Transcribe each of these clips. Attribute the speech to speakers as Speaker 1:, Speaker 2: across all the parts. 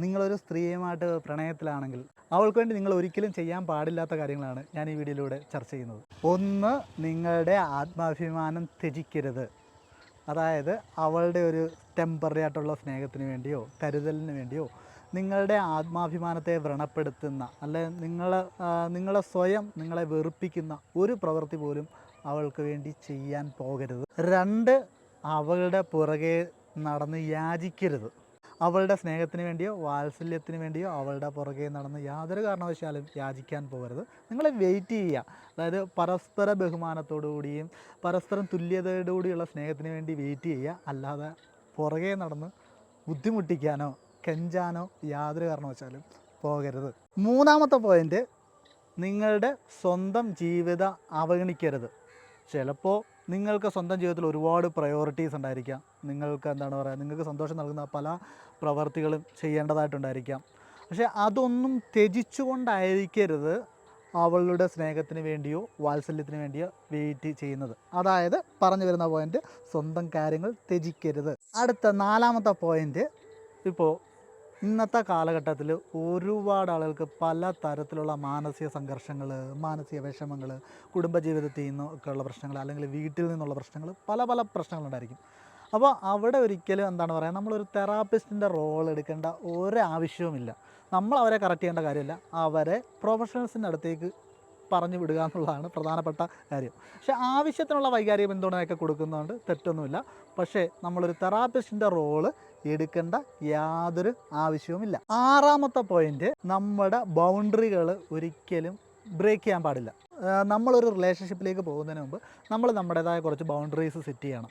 Speaker 1: നിങ്ങളൊരു സ്ത്രീയുമായിട്ട് പ്രണയത്തിലാണെങ്കിൽ അവൾക്ക് വേണ്ടി നിങ്ങൾ ഒരിക്കലും ചെയ്യാൻ പാടില്ലാത്ത കാര്യങ്ങളാണ് ഞാൻ ഈ വീഡിയോയിലൂടെ ചർച്ച ചെയ്യുന്നത്. ഒന്ന് നിങ്ങളുടെ ആത്മാഭിമാനം ത്യജിക്കരുത്. അതായത് അവളുടെ ഒരു ടെമ്പററി ആയിട്ടുള്ള സ്നേഹത്തിന് വേണ്ടിയോ കരുതലിന് വേണ്ടിയോ നിങ്ങളുടെ ആത്മാഭിമാനത്തെ വ്രണപ്പെടുത്തുന്ന അല്ലെ നിങ്ങളെ നിങ്ങളെ സ്വയം നിങ്ങളെ വെറുപ്പിക്കുന്ന ഒരു പ്രവൃത്തി പോലും അവൾക്ക് വേണ്ടി ചെയ്യാൻ പോകരുത്. രണ്ട് അവളുടെ പുറകെ നടന്ന് യാചിക്കരുത്. അവളുടെ സ്നേഹത്തിന് വേണ്ടിയോ വാത്സല്യത്തിന് വേണ്ടിയോ അവളുടെ പുറകെ നടന്ന് യാതൊരു കാരണവശാലും യാചിക്കാൻ പോകരുത്. നിങ്ങളെ വെയിറ്റ് ചെയ്യുക. അതായത് പരസ്പര ബഹുമാനത്തോടു കൂടിയും പരസ്പരം തുല്യതയോടുകൂടിയുള്ള സ്നേഹത്തിന് വേണ്ടി വെയിറ്റ് ചെയ്യുക. അല്ലാതെ പുറകെ നടന്ന് ബുദ്ധിമുട്ടിക്കാനോ കെഞ്ചാനോ യാതൊരു കാരണവശാലും പോകരുത്. മൂന്നാമത്തെ പോയിന്റ് നിങ്ങളുടെ സ്വന്തം ജീവിതം അവഗണിക്കരുത്. ചിലപ്പോൾ നിങ്ങൾക്ക് സ്വന്തം ജീവിതത്തിൽ ഒരുപാട് പ്രയോറിറ്റീസ് ഉണ്ടായിരിക്കാം. നിങ്ങൾക്ക് എന്താണ് പറയുക നിങ്ങൾക്ക് സന്തോഷം നൽകുന്ന പല പ്രവർത്തികളും ചെയ്യേണ്ടതായിട്ടുണ്ടായിരിക്കാം. പക്ഷേ അതൊന്നും ത്യജിച്ചുകൊണ്ടായിരിക്കരുത് അവളുടെ സ്നേഹത്തിന് വേണ്ടിയോ വാത്സല്യത്തിന് വേണ്ടിയോ വെയിറ്റ് ചെയ്യുന്നത്. അതായത് പറഞ്ഞു വരുന്ന പോയിന്റ് സ്വന്തം കാര്യങ്ങൾ ത്യജിക്കരുത്. അടുത്ത നാലാമത്തെ പോയിന്റ് ഇപ്പോൾ ഇന്നത്തെ കാലഘട്ടത്തിൽ ഒരുപാട് ആളുകൾക്ക് പല തരത്തിലുള്ള മാനസിക സംഘർഷങ്ങൾ മാനസിക വിഷമങ്ങൾ കുടുംബജീവിതത്തിൽ നിന്നൊക്കെ ഉള്ള പ്രശ്നങ്ങൾ അല്ലെങ്കിൽ വീട്ടിൽ നിന്നുള്ള പ്രശ്നങ്ങൾ പല പല പ്രശ്നങ്ങളുണ്ടായിരിക്കും അപ്പോൾ അവിടെ ഒരിക്കലും എന്താണ് പറയുക നമ്മളൊരു തെറാപ്പിസ്റ്റിന്റെ റോൾ എടുക്കേണ്ട ഒരാവശ്യവുമില്ല. നമ്മൾ അവരെ കറക്റ്റ് ചെയ്യേണ്ട കാര്യമില്ല. അവരെ പ്രൊഫഷണൽസിന്റെ അടുത്തേക്ക് പറഞ്ഞു വിടുക എന്നുള്ളതാണ് പ്രധാനപ്പെട്ട കാര്യം. പക്ഷേ ആവശ്യത്തിനുള്ള വൈകാരിക പിന്തുണയൊക്കെ കൊടുക്കുന്നതുകൊണ്ട് തെറ്റൊന്നുമില്ല. പക്ഷേ നമ്മളൊരു തെറാപ്പിസ്റ്റിന്റെ റോൾ എടുക്കേണ്ട യാതൊരു ആവശ്യവുമില്ല. ആറാമത്തെ പോയിന്റ് നമ്മുടെ ബൗണ്ടറികൾ ഒരിക്കലും ബ്രേക്ക് ചെയ്യാൻ പാടില്ല. നമ്മളൊരു റിലേഷൻഷിപ്പിലേക്ക് പോകുന്നതിന് മുമ്പ് നമ്മൾ നമ്മുടേതായ കുറച്ച് ബൗണ്ടറീസ് സെറ്റ് ചെയ്യണം.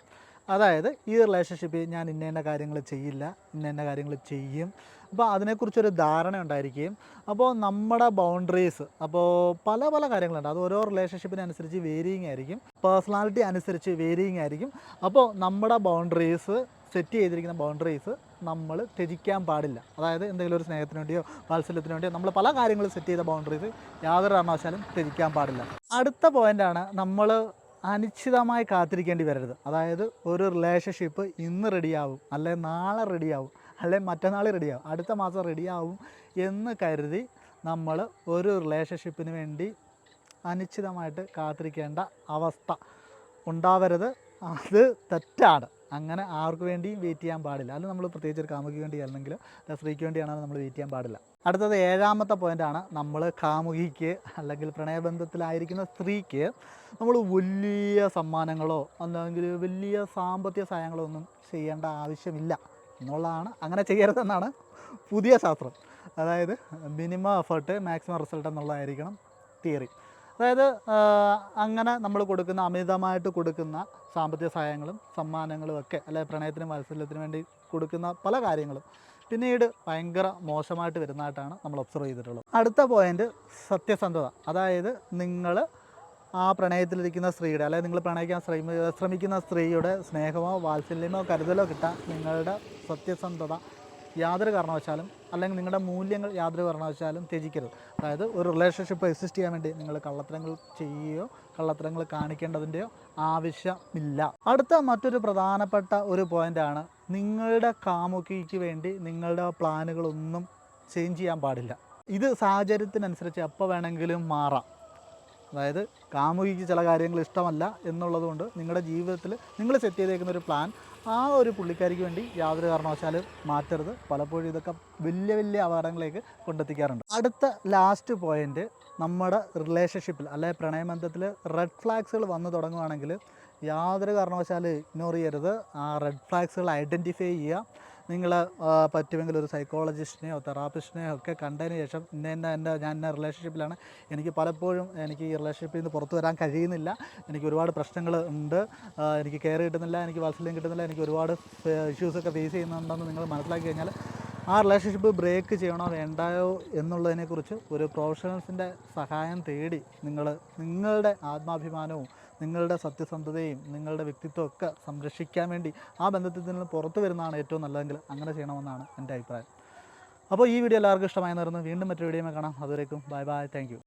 Speaker 1: അതായത് ഈ റിലേഷൻഷിപ്പിൽ ഞാൻ ഇന്ന കാര്യങ്ങൾ ചെയ്യില്ല ഇന്ന കാര്യങ്ങൾ ചെയ്യും. അപ്പോൾ അതിനെക്കുറിച്ചൊരു ധാരണ ഉണ്ടായിരിക്കുകയും അപ്പോൾ നമ്മുടെ ബൗണ്ടറീസ് അപ്പോൾ പല പല കാര്യങ്ങളുണ്ട്. അത് ഓരോ റിലേഷൻഷിപ്പിനനുസരിച്ച് വേരിയിങ് ആയിരിക്കും. പേഴ്സണാലിറ്റി അനുസരിച്ച് വേരിയിങ് ആയിരിക്കും. അപ്പോൾ നമ്മുടെ ബൗണ്ടറീസ് സെറ്റ് ചെയ്തിരിക്കുന്ന ബൗണ്ടറീസ് നമ്മൾ ത്യജിക്കാൻ പാടില്ല. അതായത് എന്തെങ്കിലും ഒരു സ്നേഹത്തിന് വേണ്ടിയോ വാത്സല്യത്തിന് വേണ്ടിയോ നമ്മൾ പല കാര്യങ്ങളും സെറ്റ് ചെയ്ത ബൗണ്ടറീസ് യാതൊരു കാരണവശാലും ത്യജിക്കാൻ പാടില്ല. അടുത്ത പോയിന്റാണ് നമ്മൾ അനിശ്ചിതമായി കാത്തിരിക്കേണ്ടി വരരുത്. അതായത് ഒരു റിലേഷൻഷിപ്പ് ഇന്ന് റെഡിയാവും അല്ലെ നാളെ റെഡിയാവും അല്ലെ മറ്റന്നാൾ റെഡിയാവും അടുത്ത മാസം റെഡിയാവും എന്ന് കരുതി നമ്മൾ ഒരു റിലേഷൻഷിപ്പിന് വേണ്ടി അനിശ്ചിതമായിട്ട് കാത്തിരിക്കേണ്ട അവസ്ഥ ഉണ്ടാവരുത്. അത് തെറ്റാണ്. അങ്ങനെ ആർക്ക് വേണ്ടിയും വെയിറ്റ് ചെയ്യാൻ പാടില്ല. അത് നമ്മൾ പ്രത്യേകിച്ച് ഒരു കാമുകിക്ക് വേണ്ടി അല്ലെങ്കിൽ സ്ത്രീക്ക് വേണ്ടിയാണെങ്കിൽ നമ്മൾ വെയിറ്റ് ചെയ്യാൻ പാടില്ല. അടുത്തത് ഏഴാമത്തെ പോയിന്റാണ് നമ്മൾ കാമുകിക്ക് അല്ലെങ്കിൽ പ്രണയബന്ധത്തിലായിരിക്കുന്ന സ്ത്രീക്ക് നമ്മൾ വലിയ സമ്മാനങ്ങളോ അല്ലെങ്കിൽ വലിയ സാമ്പത്തിക സഹായങ്ങളോ ഒന്നും ചെയ്യേണ്ട ആവശ്യമില്ല എന്നുള്ളതാണ്. അങ്ങനെ ചെയ്യരുതെന്നാണ് പുതിയ ശാസ്ത്രം. അതായത് മിനിമം എഫേർട്ട് മാക്സിമം റിസൾട്ട് എന്നുള്ളതായിരിക്കണം തിയറി അതായത് അങ്ങനെ നമ്മൾ കൊടുക്കുന്ന അമിതമായിട്ട് കൊടുക്കുന്ന സാമ്പത്തിക സഹായങ്ങളും സമ്മാനങ്ങളും ഒക്കെ അല്ലെ പ്രണയത്തിനും വാത്സല്യത്തിനും വേണ്ടി കൊടുക്കുന്ന പല കാര്യങ്ങളും പിന്നീട് ഭയങ്കര മോശമായിട്ട് വരുന്നതായിട്ടാണ് നമ്മൾ ഒബ്സർവ് ചെയ്തിട്ടുള്ളത്. അടുത്ത പോയിന്റ് സത്യസന്ധത. അതായത് നിങ്ങൾ ആ പ്രണയത്തിലിരിക്കുന്ന സ്ത്രീയുടെ അല്ലെങ്കിൽ നിങ്ങൾ പ്രണയിക്കാൻ ശ്രമി ശ്രമിക്കുന്ന സ്ത്രീയുടെ സ്നേഹമോ വാത്സല്യമോ കരുതലോ കിട്ടാൻ നിങ്ങളുടെ സത്യസന്ധത യാതൊരു കാരണവശാലും അല്ലെങ്കിൽ നിങ്ങളുടെ മൂല്യങ്ങൾ യാതൊരു കാരണവശാലും ത്യജിക്കരുത്. അതായത് ഒരു റിലേഷൻഷിപ്പ് എക്സിസ്റ്റ് ചെയ്യാൻ വേണ്ടി നിങ്ങൾ കള്ളത്തരങ്ങൾ ചെയ്യുകയോ കള്ളത്തരങ്ങൾ കാണിക്കേണ്ടതിന്റെയോ ആവശ്യമില്ല. അടുത്ത മറ്റൊരു പ്രധാനപ്പെട്ട ഒരു പോയിന്റാണ് നിങ്ങളുടെ കാമുകിക്ക് വേണ്ടി നിങ്ങളുടെ പ്ലാനുകളൊന്നും ചേഞ്ച് ചെയ്യാൻ പാടില്ല. ഇത് സാഹചര്യത്തിനനുസരിച്ച് എപ്പോൾ വേണമെങ്കിലും മാറാം. അതായത് കാമുകിക്ക് ചില കാര്യങ്ങൾ ഇഷ്ടമല്ല എന്നുള്ളതുകൊണ്ട് നിങ്ങളുടെ ജീവിതത്തിൽ നിങ്ങൾ സെറ്റ് ചെയ്തേക്കുന്ന ഒരു പ്ലാൻ ആ ഒരു പുള്ളിക്കാരിക്ക് വേണ്ടി യാതൊരു കാരണവശാലും മാറ്റരുത്. പലപ്പോഴും ഇതൊക്കെ വലിയ വലിയ അപകടങ്ങളിലേക്ക് കൊണ്ടെത്തിക്കാറുണ്ട്. അടുത്ത ലാസ്റ്റ് പോയിന്റ് നമ്മുടെ റിലേഷൻഷിപ്പിൽ അല്ലെ പ്രണയബന്ധത്തിൽ റെഡ് ഫ്ലാഗ്സുകൾ വന്നു തുടങ്ങുകയാണെങ്കിൽ യാതൊരു കാരണവശാലും ഇഗ്നോർ ചെയ്യരുത്. ആ റെഡ് ഫ്ലാഗ്സുകൾ ഐഡന്റിഫൈ ചെയ്യുക. നിങ്ങൾ പറ്റുമെങ്കിൽ ഒരു സൈക്കോളജിസ്റ്റിനെയോ തെറാപ്പിസ്റ്റിനെയോ ഒക്കെ കണ്ടതിന് ശേഷം ഇന്ന ഇന്ന എന്റെ ഞാൻ ഇന്ന റിലേഷൻഷിപ്പിലാണ് എനിക്ക് പലപ്പോഴും എനിക്ക് ഈ റിലേഷൻഷിപ്പിൽ നിന്ന് പുറത്തു വരാൻ കഴിയുന്നില്ല. എനിക്ക് ഒരുപാട് പ്രശ്നങ്ങൾ ഉണ്ട്. എനിക്ക് കെയർ കിട്ടുന്നില്ല എനിക്ക് വാത്സല്യം കിട്ടുന്നില്ല എനിക്ക് ഒരുപാട് ഇഷ്യൂസൊക്കെ ഫേസ് ചെയ്യുന്നുണ്ടെന്ന് നിങ്ങൾ മനസ്സിലാക്കി കഴിഞ്ഞാൽ ആ റിലേഷൻഷിപ്പ് ബ്രേക്ക് ചെയ്യണോ വേണ്ടായോ എന്നുള്ളതിനെക്കുറിച്ച് ഒരു പ്രൊഫഷണൽസിന്റെ സഹായം തേടി നിങ്ങൾ നിങ്ങളുടെ ആത്മാഭിമാനവും നിങ്ങളുടെ സത്യസന്ധതയും നിങ്ങളുടെ വ്യക്തിത്വവും ഒക്കെ സംരക്ഷിക്കാൻ വേണ്ടി ആ ബന്ധത്തിൽ നിന്ന് പുറത്തു വരുന്നതാണ് ഏറ്റവും നല്ലതെങ്കിൽ അങ്ങനെ ചെയ്യണമെന്നാണ് എന്റെ അഭിപ്രായം. അപ്പോൾ ഈ വീഡിയോ എല്ലാവർക്കും ഇഷ്ടമായി നിറഞ്ഞു വീണ്ടും മറ്റൊരു വീഡിയോ കാണാം. അതുവരേക്കും. Bye bye thank